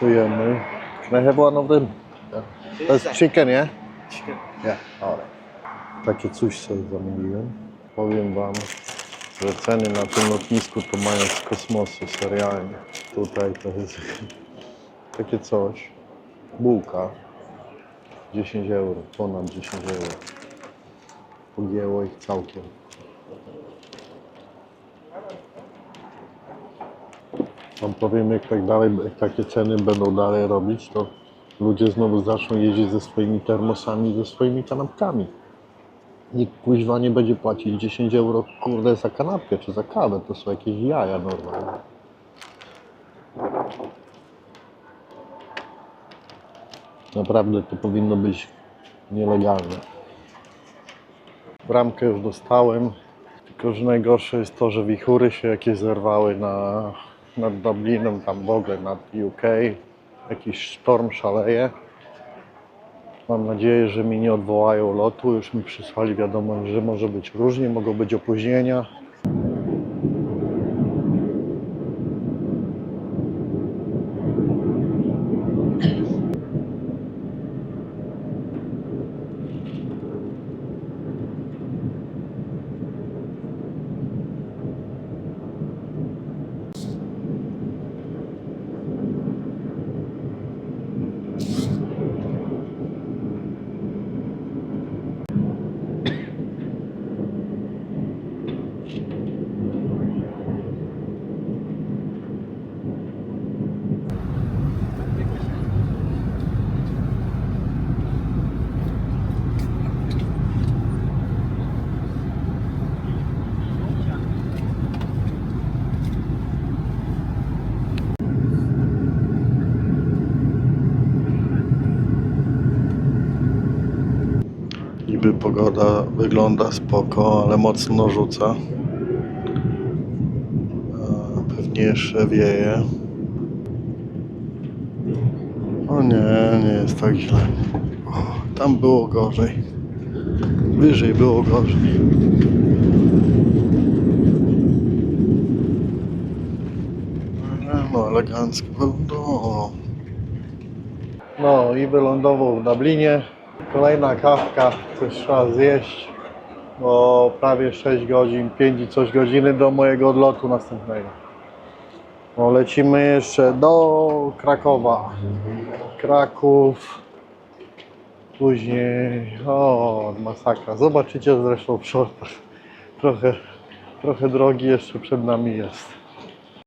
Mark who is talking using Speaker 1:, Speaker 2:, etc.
Speaker 1: Jemy? Can I have one of them? To jest chicken, nie?
Speaker 2: Chicken.
Speaker 1: Nie, ale. Takie coś sobie zamówiłem. Powiem wam, że ceny na tym lotnisku to mają z kosmosu, serialnie. Tutaj to jest takie coś. Bułka. 10 euro, ponad 10 euro. Pogięło ich całkiem. Wam powiem, jak tak dalej, jak takie ceny będą dalej robić, to ludzie znowu zaczną jeździć ze swoimi termosami, ze swoimi kanapkami. Nikt kuźwa nie będzie płacić 10 euro, kurde, za kanapkę czy za kawę. To są jakieś jaja normalne. Naprawdę to powinno być nielegalne. Bramkę już dostałem, tylko że najgorsze jest to, że wichury się jakieś zerwały na, nad Dublinem, tam w ogóle nad UK. Jakiś sztorm szaleje. Mam nadzieję, że mi nie odwołają lotu. Już mi przysłali wiadomość, że może być różnie, mogą być opóźnienia. Niby pogoda wygląda spoko, ale mocno rzuca. Pewnie jeszcze wieje. O nie, nie jest tak źle. Tam było gorzej. Wyżej było gorzej. No, elegancko wylądował. No i wylądował w Dublinie. Kolejna kawka, coś trzeba zjeść. Bo prawie 6 godzin, 5 i coś godziny do mojego odlotu następnego. No, lecimy jeszcze do Krakowa. Kraków. Później, o, masakra. Zobaczycie zresztą w shortach. Trochę, trochę drogi jeszcze przed nami jest.